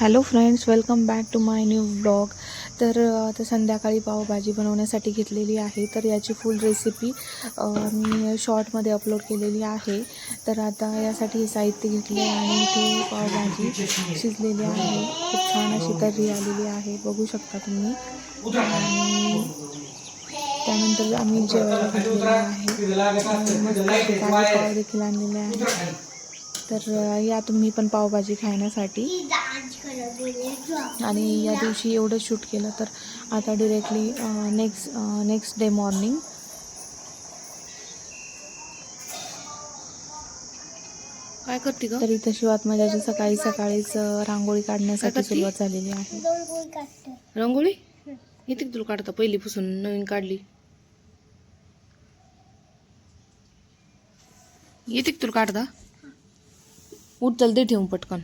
Hello friends welcome back to my new blog तर आता संध्याकाळी पावभाजी बनवण्यासाठी घेतलेली आहे. तर याची फुल रेसिपी मी शॉर्टमध्ये अपलोड केलेली आहे. तर आता यासाठी हे साहित्य घेतले आणि ती पावभाजी शिजलेली आहे. खूप छान अशी तर्री आलेली आहे. बघू शकता तुम्ही. आणि त्यानंतर आम्ही जेवायला घेतलेलं आहे. मस्त पाव देखील आणलेले आहे. तर या तुम्ही पण पावभाजी खाण्यासाठी. आणि या दिवशी एवढं शूट केलं तर आता directly next next day morning काय करते ग? तर इथं शिवात माझ्याची सकाळी सकाळीच रांगोळी काढण्यासाठी? सुरुवात झालेली आहे. रंगोळी? येते का तुला काढता पहिली पुसून नवीन काढली. येते का तुला काढता. उठ चल दे ठेवून पटकन?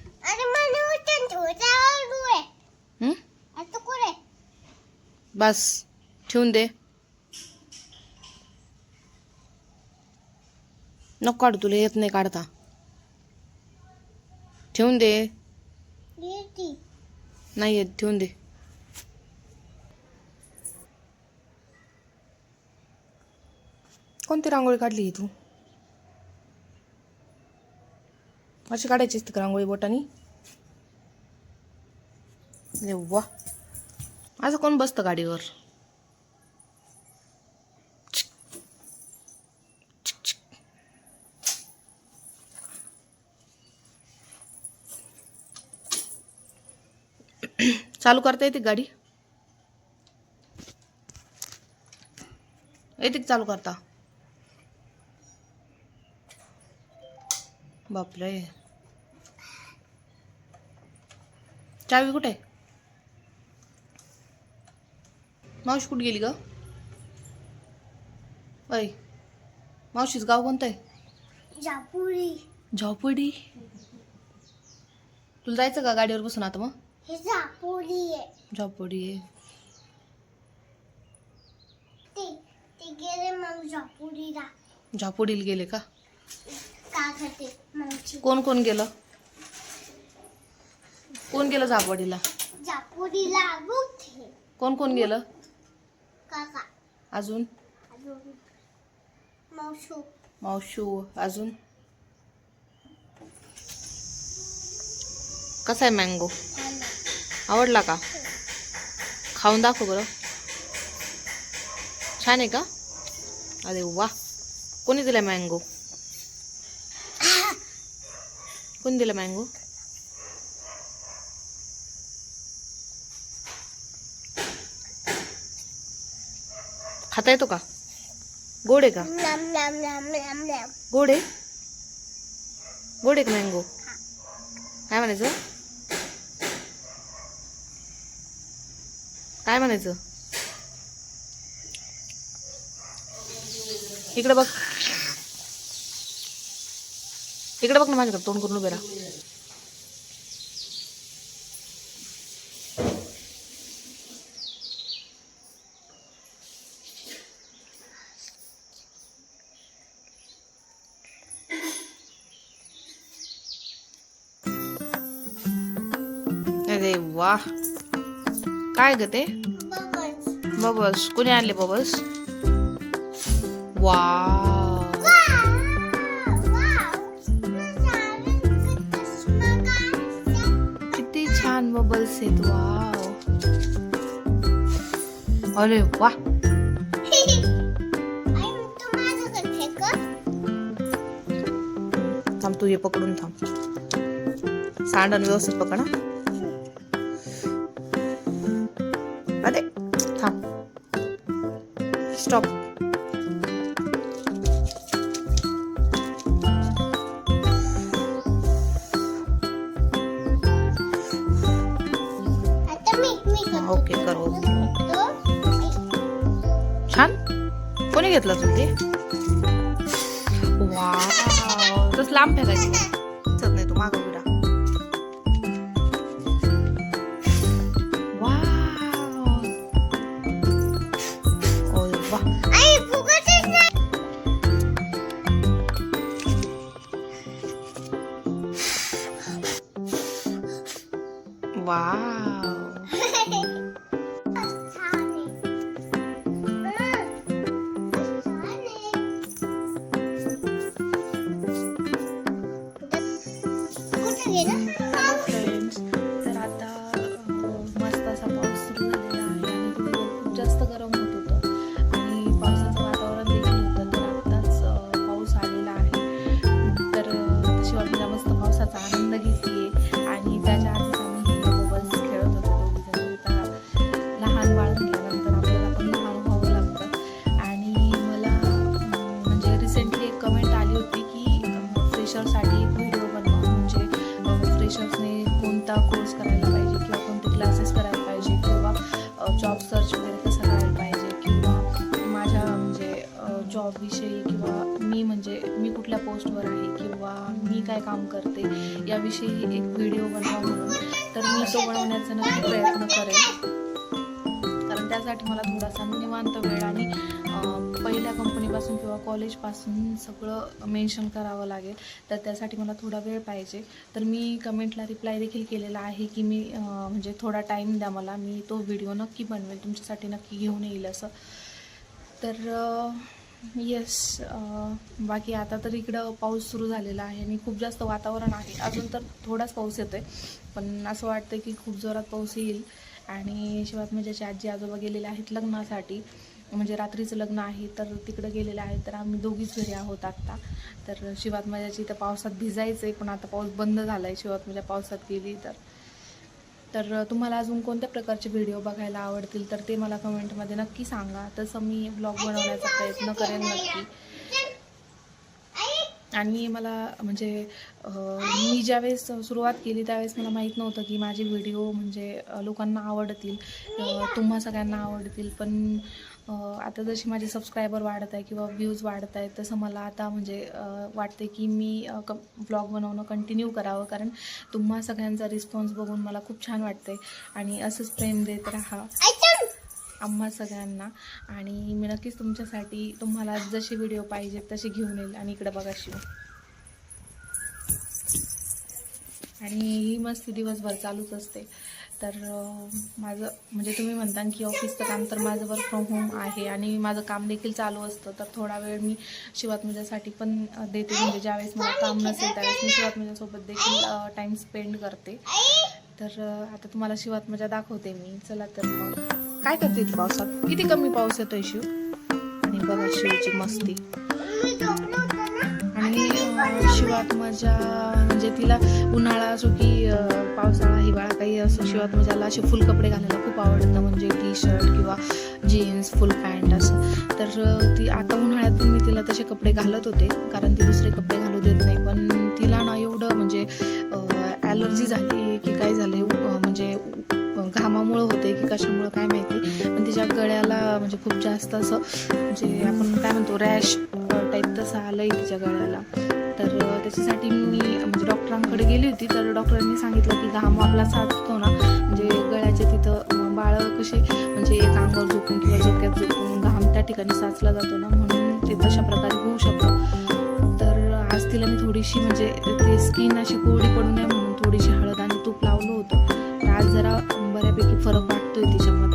बस ठेवून दे. नको काढू तुला येत नाही काढता. ठेवून दे. नाही येत ठेवून दे. कोणती रांगोळी काढली तू? अशी काढायची असते का रांगोळी बोटानी? वा असं कोण बसतं गाडीवर? चालू करता येते गाडी? येते चालू करता? बापरे. चावी कुठे आहे? मावशी कुठे गेली ग? अय मावशीच गाव कोणतं आहे? झोपडी तुला जायचं का गाडीवर बसून आता मग? झोपडी आहे. झोपडीला गेले का? कोण कोण गेलं? कोण गेलं झापवाडीला कोण कोण गेलं? अजून? मावशू. अजून? कसा आहे मँगो आवडला का? खाऊन दाखव बरं. छान आहे का? अरे वा. कोणी दिला मँगो कोणी दिला मँगो खाता येतो का? गोड आहे का? गोड आहे? गोड आहे का मँगो काय म्हणायचं? काय म्हणायचं? इकडे बघ. इकडे बघ ना माझ्याकडे तोंड करून उभे राहा. वा काय ग ते? बबल्स. कोणी आणले बबल्स? वा किती छान बबल्स आहेत वाव. अरे वा. थांब तू हे पकडून थांब. सांडण व्यवस्थित पकडा स्टॉप. ओके कर छान. कोणी घेतलं तुला ते? वा तस लांब फेकायचं नाही तू मागं सर्च वगैरे कसं करायला पाहिजे किंवा माझ्या म्हणजे जॉबविषयी किंवा मी म्हणजे मी कुठल्या पोस्टवर आहे किंवा मी काय काम करते याविषयी एक व्हिडिओ बनवा म्हणून. तर मी तो बनवण्याचा नक्की प्रयत्न करेन. कारण त्यासाठी मला थोडासा निवांत वेळ आणि पहिल्या कंपनीपासून किंवा कॉलेजपासून सगळं मेन्शन करावं लागेल. तर त्यासाठी मला थोडा वेळ पाहिजे. तर मी कमेंटला रिप्लाय देखील केलेला आहे की मी म्हणजे थोडा टाईम द्या मला. मी तो व्हिडिओ नक्की बनवेल. तुमच्यासाठी नक्की घेऊन येईल असं. तर येस बाकी आता तर इकडं पाऊस सुरू झालेला आहे आणि खूप जास्त वातावरण आहे. अजून तर थोडाच पाऊस येतो आहे पण असं वाटतं की खूप जोरात पाऊस येईल. आणि शिवाय माझ्याचे आजी आजोबा गेलेले आहेत लग्नासाठी. म्हणजे रात्रीचं लग्न आहे तर तिकडं गेलेलं आहे तर आम्ही दोघीच घरी आहोत आत्ता. तर शिवात माझ्याची तर पावसात भिजायचं आहे पण आता पाऊस बंद झाला आहे शिवात माझ्या पावसात गेली तर. तर तुम्हाला अजून कोणत्या प्रकारचे व्हिडिओ बघायला आवडतील तर ते मला कमेंटमध्ये नक्की सांगा. तसं मी ब्लॉग बनवण्याचा प्रयत्न करेन नक्की. आणि मला म्हणजे मी ज्यावेळेस सुरुवात केली त्यावेळेस मला माहीत नव्हतं की माझे व्हिडिओ म्हणजे लोकांना आवडतील. तुम्हा सगळ्यांना आवडतील पण आता जशी माझे सबस्क्रायबर वाढत आहे किंवा व्ह्यूज वाढत आहेत तसं मला आता म्हणजे वाटते की मी क ब्लॉग बनवणं कंटिन्यू करावं. कारण तुम्हा सगळ्यांचा रिस्पॉन्स बघून मला खूप छान वाटते आणि असंच प्रेम देत राहा. आम्हा सगळ्यांना. आणि मी नक्कीच तुमच्यासाठी तुम्हाला जसे व्हिडिओ पाहिजेत तसे घेऊन येईल. आणि इकडं बघा शिव. आणि ही मस्ती दिवसभर चालूच असते. तर माझं म्हणजे तुम्ही म्हणता की ऑफिसचं काम तर माझं वर्क फ्रॉम होम आहे आणि माझं काम देखील चालू असतं. तर थोडा वेळ मी शिवात्मजासाठी पण देते. म्हणजे ज्यावेळेस मला काम नसेल त्यावेळेस मी शिवात्मजासोबत देखील टाईम स्पेंड करते. तर आता तुम्हाला शिवात्मजा दाखवते मी. चला तर मग. काय करते पावसात? किती कमी पाऊस येतोय शिव? आणि बघा शिवची मस्ती. शिवात मजा. शिवात्मजा म्हणजे तिला उन्हाळा असो की पावसाळा हिवाळा काही असो शिवात्मजाला असे फुल कपडे घालायला खूप आवडतं. म्हणजे टी शर्ट किंवा जीन्स फुल पॅन्ट असं. तर ती आता उन्हाळ्यात मी तिला तसे कपडे घालत होते. कारण ती दुसरे कपडे घालू देत नाही. पण तिला ना एवढं म्हणजे ॲलर्जी झाली की काय झालं म्हणजे घामामुळं होते की कशामुळं काय माहिती. पण तिच्या गळ्याला म्हणजे खूप जास्त असं म्हणजे आपण काय म्हणतो रॅश टाईप तसं आलं आहे तिच्या गळ्याला. तर त्याच्यासाठी मी म्हणजे डॉक्टरांकडे गेली होती. तर डॉक्टरांनी सांगितलं की घाम आपला साचतो ना. म्हणजे गळ्याच्या तिथं बाळं कसे म्हणजे एक अंगावर झोपून किंवा झोक्यात झोपून घाम त्या ठिकाणी साचला जातो ना म्हणून ते तशा प्रकारे होऊ शकतं. तर आज तिला मी थोडीशी म्हणजे ते स्किन अशी कोरडी पडू नये म्हणून थोडीशी हळद आणि तूप लावलं होतं. तर आज जरा बऱ्यापैकी फरक वाटतोय तिच्यामध्ये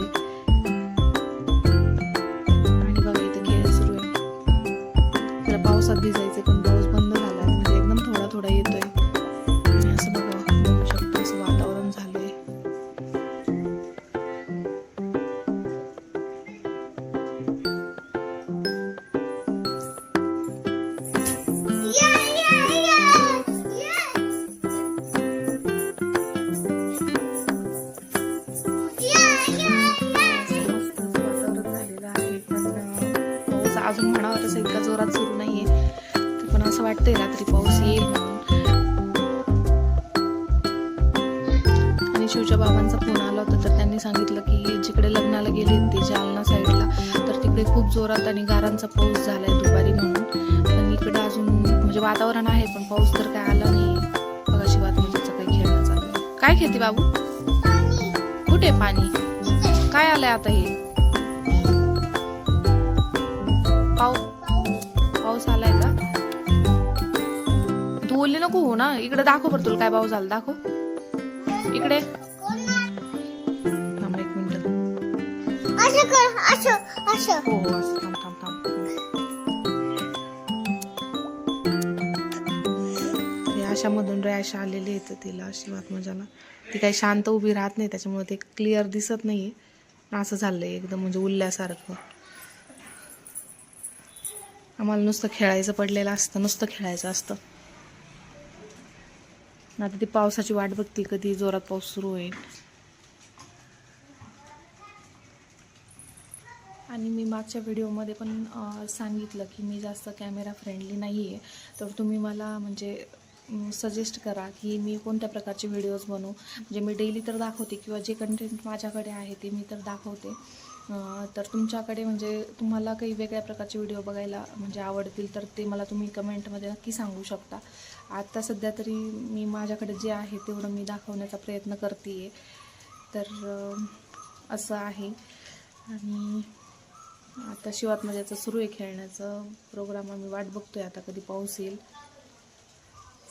अजून इतका जोरात सुरू नाहीये. पण असं वाटतंय रात्री पाऊस येईल म्हणून. आणि शिवच्या बाबांचा फोन आला होता तर त्यांनी सांगितलं की जिकडे लग्नाला गेले ते जालना साईडला तर तिकडे खूप जोरात आणि गारांचा पाऊस झालाय दुपारी म्हणून. पण इकडे अजून म्हणजे वातावरण आहे पण पाऊस तर काय आला नाही. बघा शिवात म्हणजे काही खेळणं चालू काय खेळते बाबू? कुठे पाणी? काय आलंय आता हे? नको हो ना. इकडे दाखव बरं तुला काय भाव झाला दाखव. इकडे. एक मिनिट. हो, हो, थांब थांब थांब. अशामधून रॅश आलेली आहेत तिला अशी आत्मजाला ती काही शांत उभी राहत नाही त्याच्यामुळे ते क्लिअर दिसत नाही असं झालं आहे एकदम म्हणजे उल्ल्यासारखं आम्हाला नुसतं खेळायचं पडलेलं असतं नुसतं खेळायचं असतं. आता ती पावसाची वाट बघते कधी जोरात पाऊस सुरू होईल. आणि मी मागच्या व्हिडिओमध्ये पण सांगितलं की मी जास्त कॅमेरा फ्रेंडली नाही आहे तर तुम्ही मला म्हणजे सजेस्ट करा की मी कोणत्या प्रकारचे व्हिडिओज बनवू. म्हणजे मी डेली तर दाखवते किंवा जे कंटेंट माझ्याकडे आहे ते मी तर दाखवते. तर तुमच्याकडे म्हणजे तुम्हाला काही वेगळ्या प्रकारचे व्हिडिओ बघायला म्हणजे आवडतील तर ते मला तुम्ही कमेंटमध्ये नक्की सांगू शकता. आत्ता सध्या तरी मी माझ्याकडे जे आहे तेवढं मी दाखवण्याचा प्रयत्न करते आहे तर असं आहे. आणि आता शिवात्मजाचं सुरू आहे खेळण्याचं प्रोग्राम आम्ही वाट बघतोय आता कधी पाऊस येईल.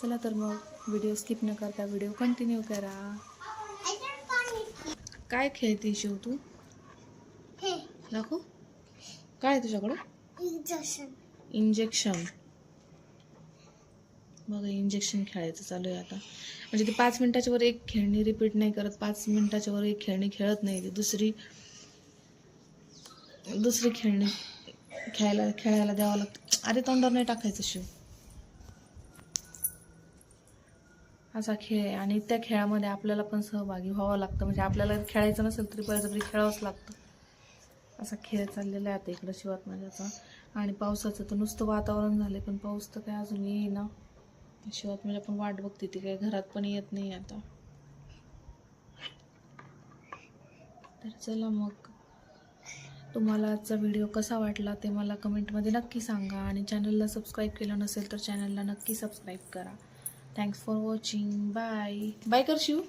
चला तर मग व्हिडिओ स्किप न करता व्हिडिओ कंटिन्यू करा. काय खेळते शिव तू? दाखव. काय आहे तुझ्याकडं? इंजेक्शन इंजेक्शन बघा इंजेक्शन खेळायचं चालू आहे आता. म्हणजे ती पाच मिनिटाच्या वर एक खेळणी रिपीट नाही करत पाच मिनिटाच्या वर एक खेळणी खेळत नाही ती. दुसरी दुसरी खेळणी खेळायला खेळायला द्यावं लागतं. अरे तोंडावर नाही टाकायचं शिव. असा खेळ आहे. आणि त्या खेळामध्ये आपल्याला पण सहभागी व्हावं लागतं. म्हणजे आपल्याला खेळायचं नसेल तरी बळजबरी खेळावंच लागतं. असा खेळ चाललेला आहे आता इकडं शिवात माझ्याचा आणि पावसाचं तर नुसतं वातावरण झालं पण पाऊस तर काय अजून येईना. शिवात माझ्या पण वाट बघते ती काय घरात पण येत नाही आता. तर चला मग. तुम्हाला आजचा व्हिडिओ कसा वाटला ते मला कमेंटमध्ये नक्की सांगा. आणि चॅनलला सबस्क्राईब केलं नसेल तर चॅनलला नक्की सबस्क्राईब करा. Thanks for watching bye bye कर शिव